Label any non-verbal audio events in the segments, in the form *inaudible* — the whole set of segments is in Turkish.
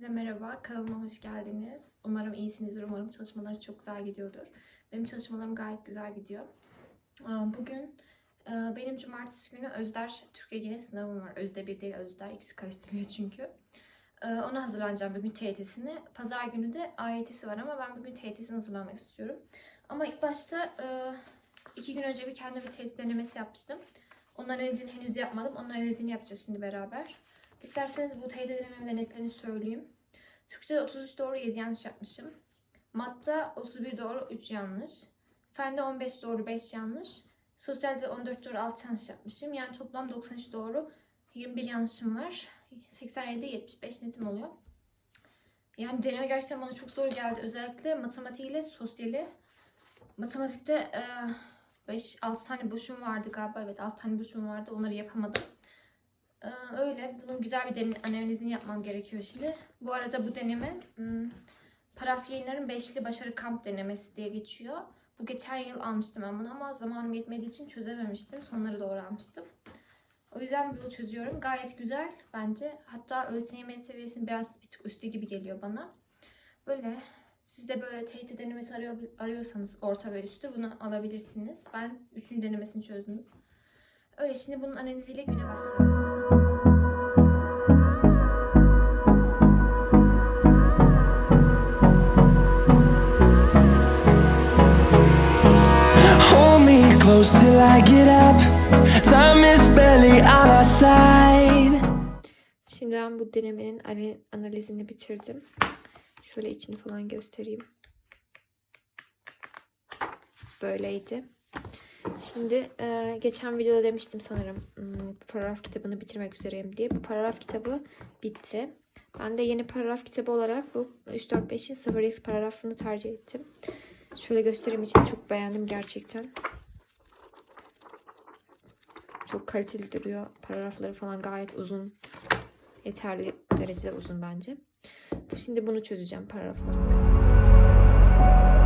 Size merhaba, kanalıma hoş geldiniz. Umarım iyisinizdir, umarım çalışmalarınız çok güzel gidiyordur. Benim çalışmalarım gayet güzel gidiyor. Bugün e, benim cumartesi günü Özder Türkiye Genel sınavım var. Özde bir değil Özder, ikisi karıştırıyor çünkü. Ee, Ona hazırlanacağım bugün TYT'sini. Pazar günü de AYT'si var ama ben bugün TYT'sini hazırlamak istiyorum. Ama ilk başta e, iki gün önce bir kendi bir TYT denemesi yapmıştım. Onun analizini henüz yapmadım. Onun analizini yapacağız şimdi beraber. İsterseniz bu TYT denememin netlerini söyleyeyim. Türkçe'de 33 doğru 7 yanlış yapmışım. Matta 31 doğru 3 yanlış. Fende 15 doğru 5 yanlış. Sosyalde 14 doğru 6 yanlış yapmışım. Yani toplam 93 doğru 21 yanlışım var. 87 75 netim oluyor. Yani deneme gerçekten bana çok zor geldi. Özellikle matematiğiyle sosyali. Matematikte 5-6 tane boşum vardı galiba. Evet 6 tane boşum vardı. Onları yapamadım. Ee, öyle. Bunun güzel bir den- analizini yapmam gerekiyor şimdi. Bu arada bu deneme hmm, Paraf Yayınları'nın Beşli Başarı Kamp Denemesi diye geçiyor. Bu geçen yıl almıştım ben bunu ama zamanım yetmediği için çözememiştim. Sonları doğru almıştım. O yüzden bunu çözüyorum. Gayet güzel bence. Hatta ÖSYM seviyesinin biraz bir tık üstü gibi geliyor bana. Böyle siz de böyle TYT denemesi arıyor, arıyorsanız orta ve üstü bunu alabilirsiniz. Ben üçüncü denemesini çözdüm. Öyle şimdi bunun analiziyle güne başlayalım. Hold me close till I get up. Time is barely on our side. Şimdi ben bu denemenin ana- analizini bitirdim. Şöyle içini falan göstereyim. Böyleydi. Şimdi e, geçen videoda demiştim sanırım hmm, paragraf kitabını bitirmek üzereyim diye. Bu paragraf kitabı bitti. Ben de yeni paragraf kitabı olarak bu 3-4-5'in 0x paragrafını tercih ettim. Şöyle göstereyim için çok beğendim gerçekten. Çok kaliteli duruyor. Paragrafları falan gayet uzun. Yeterli derecede uzun bence. Şimdi bunu çözeceğim paragrafları. Gave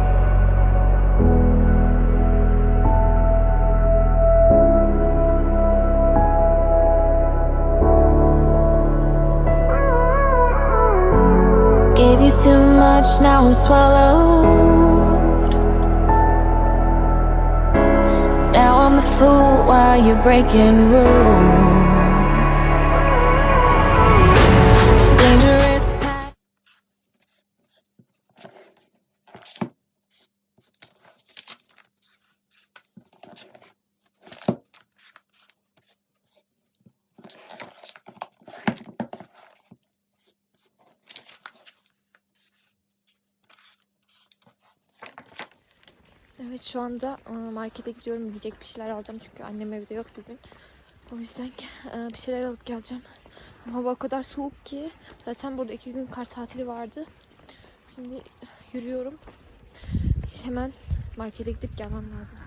too much, now I'm swallowed. Now I'm the fool while you're breaking rules. Evet şu anda e, markete gidiyorum. Yiyecek bir şeyler alacağım çünkü annem evde yok bugün. O yüzden e, bir şeyler alıp geleceğim. Hava o kadar soğuk ki. Zaten burada iki gün kar tatili vardı. Şimdi yürüyorum. Hemen markete gidip gelmem lazım.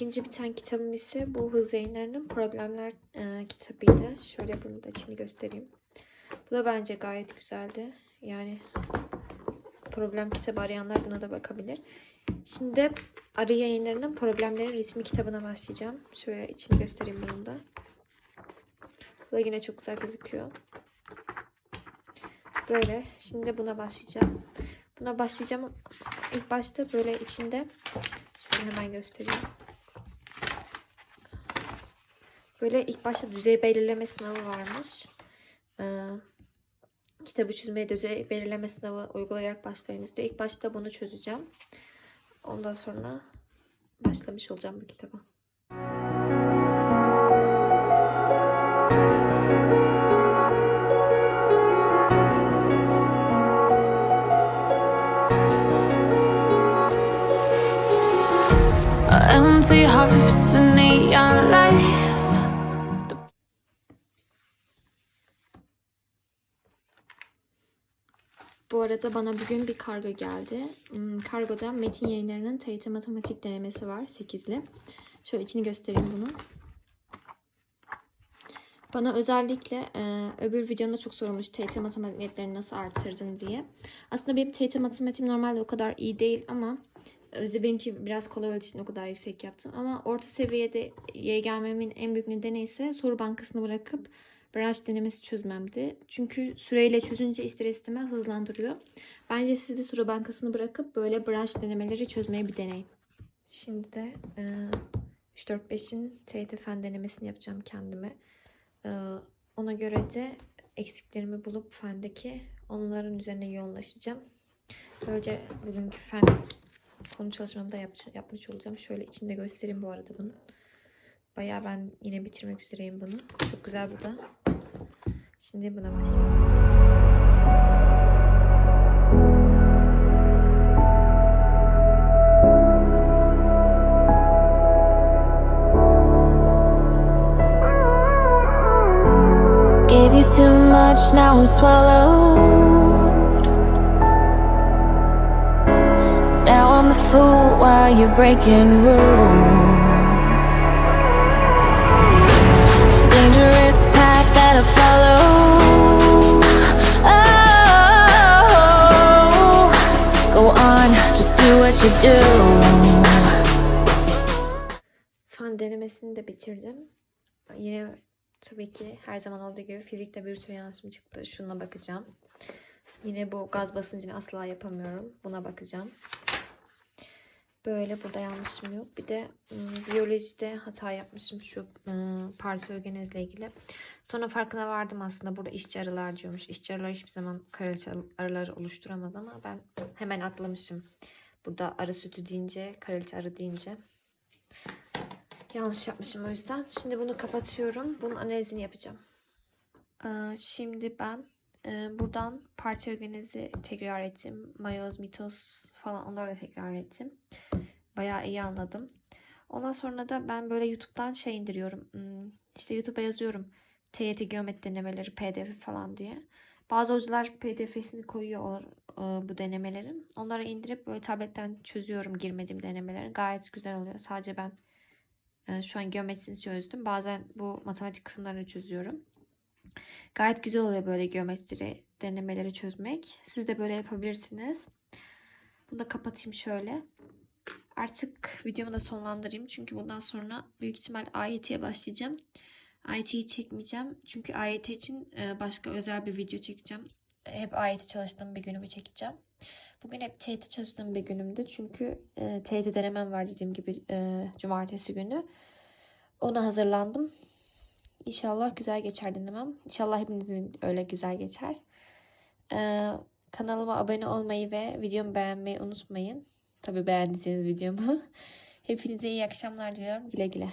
İkinci biten kitabım ise bu Hız Problemler e, kitabıydı. Şöyle bunu da içini göstereyim. Bu da bence gayet güzeldi. Yani problem kitabı arayanlar buna da bakabilir. Şimdi Arı Yayınları'nın Problemlerin Ritmi kitabına başlayacağım. Şöyle içini göstereyim bunun da. Bu da yine çok güzel gözüküyor. Böyle. Şimdi buna başlayacağım. Buna başlayacağım. İlk başta böyle içinde şöyle hemen göstereyim. Böyle ilk başta düzey belirleme sınavı varmış. Ee, kitabı çözmeye düzey belirleme sınavı uygulayarak başlayınız diyor. İlk başta bunu çözeceğim. Ondan sonra başlamış olacağım bu kitaba. empty hearts and neon lights Bu arada bana bugün bir kargo geldi. Hmm, Kargoda Metin Yayınları'nın TYT Matematik denemesi var 8'li. Şöyle içini göstereyim bunu. Bana özellikle e, öbür videomda çok sorulmuş TYT matematiklerini nasıl artırdın diye. Aslında benim TYT matematiğim normalde o kadar iyi değil ama Özde benimki biraz kolay olduğu için o kadar yüksek yaptım. Ama orta seviyede ye gelmemin en büyük nedeni ise soru bankasını bırakıp branş denemesi çözmemdi. Çünkü süreyle çözünce ister istemez hızlandırıyor. Bence siz de soru bankasını bırakıp böyle branş denemeleri çözmeyi bir deneyin. Şimdi de e, 3-4-5'in TYT fen denemesini yapacağım kendime. E, ona göre de eksiklerimi bulup fendeki onların üzerine yoğunlaşacağım. Böylece bugünkü fen konu çalışmamı da yap, yapmış olacağım. Şöyle içinde göstereyim bu arada bunu. Bayağı ben yine bitirmek üzereyim bunu. Çok güzel bu da. Şimdi buna başlayalım. Gave you too much, now I'm swallowed. Now I'm the fool while you're breaking rules. Follow. Oh, denemesini de bitirdim. Yine tabii ki her zaman olduğu gibi fizikte bir sürü yanlışım çıktı. Şuna bakacağım. Yine bu gaz basıncını asla yapamıyorum. Buna bakacağım. Böyle burada yanlışım yok. Bir de biyolojide hata yapmışım şu ım, parsiyogenezle ilgili. Sonra farkına vardım aslında burada işçi arılar diyormuş. İşçi arılar hiçbir zaman kraliçe arıları oluşturamaz ama ben hemen atlamışım. Burada arı sütü deyince, kraliçe arı deyince. Yanlış yapmışım o yüzden. Şimdi bunu kapatıyorum. Bunun analizini yapacağım. Şimdi ben e, buradan parçayogenezi tekrar ettim. Mayoz, mitoz falan onları tekrar ettim. Bayağı iyi anladım. Ondan sonra da ben böyle YouTube'dan şey indiriyorum. Hmm, İşte YouTube'a yazıyorum. TYT geometri denemeleri pdf falan diye. Bazı hocalar pdf'sini koyuyor e, bu denemelerin. Onları indirip böyle tabletten çözüyorum girmediğim denemeleri. Gayet güzel oluyor. Sadece ben e, şu an geometrisini çözdüm. Bazen bu matematik kısımlarını çözüyorum. Gayet güzel oluyor böyle geometri denemeleri çözmek. Siz de böyle yapabilirsiniz. Bunu da kapatayım şöyle. Artık videomu da sonlandırayım. Çünkü bundan sonra büyük ihtimal AYT'ye başlayacağım. AYT'yi çekmeyeceğim. Çünkü AYT için e, başka özel bir video çekeceğim. Hep AYT çalıştığım bir günümü çekeceğim. Bugün hep TYT çalıştığım bir günümdü. Çünkü e, denemem var dediğim gibi e, cumartesi günü. Ona hazırlandım. İnşallah güzel geçer denemem. İnşallah hepinizin öyle güzel geçer. Kanalıma abone olmayı ve videomu beğenmeyi unutmayın. Tabii beğendiyseniz videomu. *laughs* Hepinize iyi akşamlar diliyorum. Güle güle.